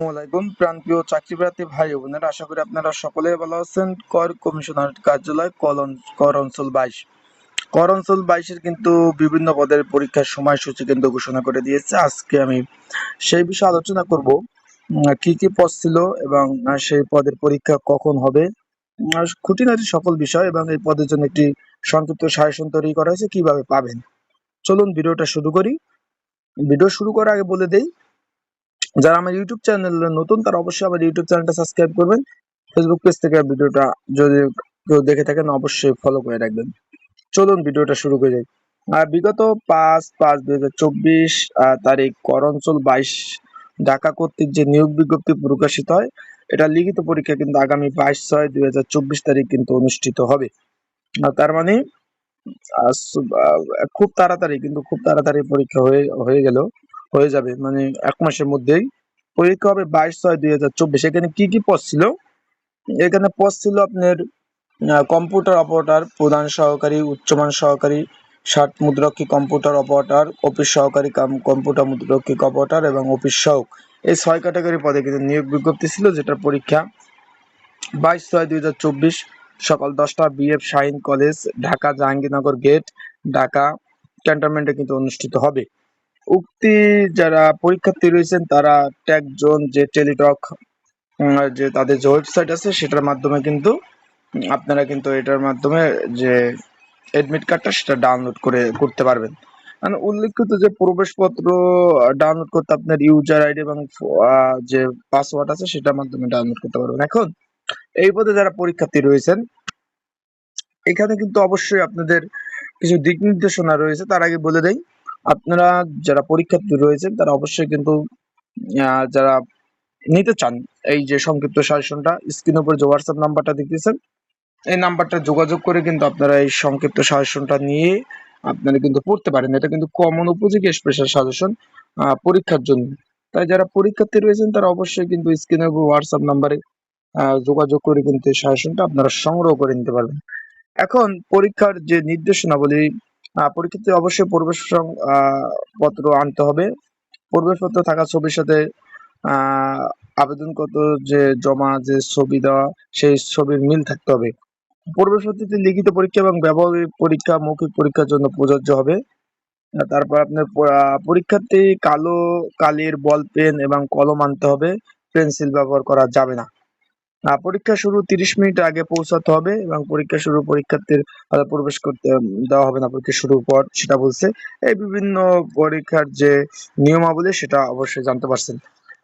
আসসালামাইকুম প্রাণপ্রিয় ভাই বোনেরা, আশা করি আপনারা সকলে ভালো আছেন। কর কমিশনার কার্যালয় কর অঞ্চল বাইশ। কর অঞ্চল বাইশের কিন্তু বিভিন্ন পদের পরীক্ষার সময়সূচি কিন্তু ঘোষণা করে দিয়েছে। আজকে আমি সেই বিষয়ে আলোচনা করব। কি কি পদ ছিল এবং সেই পদের পরীক্ষা কখন হবে? খুঁটিনাটি সকল বিষয় এবং এই পদের জন্য একটি সংক্ষিপ্ত সাজেশন তৈরি করা হয়েছে, কীভাবে পাবেন? চলুন ভিডিওটা শুরু করি। ভিডিও শুরু করার আগে বলে দেই যারা আমার ইউটিউব চ্যানেলে নতুন, তারা অবশ্যই আমার ইউটিউব চ্যানেলটা সাবস্ক্রাইব করবেন। ফেসবুক পেজ থেকে ভিডিওটা যদি কেউ দেখে থাকেন, অবশ্যই ফলো করে রাখবেন। চলুন ভিডিওটা শুরু করে। যাই বিগত পাঁচ পাঁচ, দুই হাজার চব্বিশ তারিখ, কর অঞ্চল বাইশ, ঢাকা কর্তৃক যে নিয়োগ বিজ্ঞপ্তি প্রকাশিত হয়, এটা লিখিত পরীক্ষা কিন্তু আগামী বাইশ ছয়, দুই হাজার চব্বিশ তারিখ কিন্তু অনুষ্ঠিত হবে। তার মানে খুব তাড়াতাড়ি, কিন্তু খুব তাড়াতাড়ি পরীক্ষা হয়ে হয়ে গেল। হয়ে যাবে। মানে এক মাসের মধ্যেই। পরীক্ষা হবে বাইশ ছয় দুই হাজার চব্বিশ। এখানে কি কি পদ ছিল? এখানে পদ ছিল আপনার কম্পিউটার অপারেটর প্রধান সহকারী, উচ্চমান সহকারী, ষাট মুদ্রক্ষী কম্পিউটার অপারেটর অফিস সহকারী, কাম কম্পিউটার মুদ্রক্ষী অপারেটর এবং অফিস সহক। এই ছয় ক্যাটাগরি পদে কিন্তু নিয়োগ বিজ্ঞপ্তি ছিল, যেটার পরীক্ষা বাইশ ছয় দুই হাজার চব্বিশ, সকাল দশটা BF Shaheen college Dhaka Jahangirnagar gate Dhaka ক্যান্টনমেন্টে কিন্তু অনুষ্ঠিত হবে। উক্তি যারা পরীক্ষার্থী রয়েছেন, তারা ট্যাগ জোন যে টেলিটক যে তাদের যে ওয়েবসাইট আছে, সেটার মাধ্যমে কিন্তু, আপনারা কিন্তু এটার মাধ্যমে যে এডমিট কার্ডটা সেটা ডাউনলোড করে করতে পারবেন। উল্লেখিত যে প্রবেশপত্র ডাউনলোড করতে আপনার ইউজার আইডি এবং যে পাসওয়ার্ড আছে, সেটার মাধ্যমে ডাউনলোড করতে পারবেন। এখন, এই পদে যারা পরীক্ষার্থী রয়েছেন, এখানে কিন্তু অবশ্যই আপনাদের কিছু দিক নির্দেশনা রয়েছে, তার আগে বলে দেই আপনারা যারা পরীক্ষার্থী রয়েছেন, তারা অবশ্যই কিন্তু যারা নিতে চান এই যে সংক্ষিপ্ত সাজেশনটা স্ক্রিনের উপর যে হোয়াটসঅ্যাপ নাম্বারটা দেখতেছেন, এই নাম্বারটা যোগাযোগ করে কিন্তু আপনারা এই সংক্ষিপ্ত সাজেশনটা নিয়ে আপনারা কিন্তু পড়তে পারেন। এটা কিন্তু কমন উপযোগী স্পেশাল সাজেশন পরীক্ষার জন্য। তাই যারা পরীক্ষার্থী রয়েছেন, তারা অবশ্যই কিন্তু স্ক্রিনের উপর হোয়াটসঅ্যাপ নাম্বারে যোগাযোগ করে কিন্তু এই সাজেশনটা আপনারা সংগ্রহ করে নিতে পারবেন। এখন পরীক্ষার যে নির্দেশনাবলী আহ, পরীক্ষার্থী অবশ্যই প্রবেশ পত্র আনতে হবে। প্রবেশপত্র থাকা ছবির সাথে আবেদনগত যে জমা যে ছবি দেওয়া সেই ছবির মিল থাকতে হবে। প্রবেশপত্রটি লিখিত পরীক্ষা এবং ব্যবহারিক পরীক্ষা মৌখিক পরীক্ষার জন্য প্রযোজ্য হবে। তারপর আপনার পরীক্ষার্থী কালো কালির বল পেন এবং কলম আনতে হবে। পেন্সিল ব্যবহার করা যাবে না। পরীক্ষা শুরু তিরিশ মিনিট আগে পৌঁছাতে হবে এবং পরীক্ষা শুরু পরীক্ষার্থীর প্রবেশ করতে দেওয়া হবে না। পরীক্ষা শুরুর পর সেটা বলছে। এই বিভিন্ন পরীক্ষার যে নিয়মাবলী সেটা অবশ্যই জানতে পারছেন।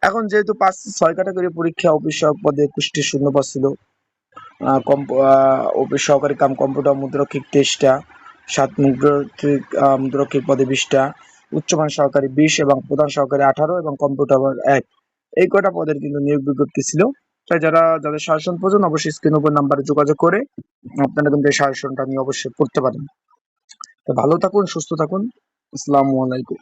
এখন যেহেতু পাঁচ ছয় ক্যাটাগরি পরীক্ষা অফিস পদে একুশটি শূন্য পদ ছিল। সহকারী কাম কম্পিউটার মুদ্রক্ষিক তেইশটা, সাত মুদ্রক্ষিক মুদ্রক্ষিক পদে বিশটা, উচ্চমান সহকারী বিশ এবং প্রধান সহকারী আঠারো এবং কম্পিউটার এক। এই কয়টা পদের কিন্তু নিয়োগ বিজ্ঞপ্তি ছিল। তাই যারা, যাদের শাসন প্রয়োজন, অবশ্যই স্ক্রিন উপর নাম্বারে যোগাযোগ করে আপনারা কিন্তু এই শাসনটা নিয়ে অবশ্যই পড়তে পারেন। তো ভালো থাকুন, সুস্থ থাকুন। আসসালামু আলাইকুম।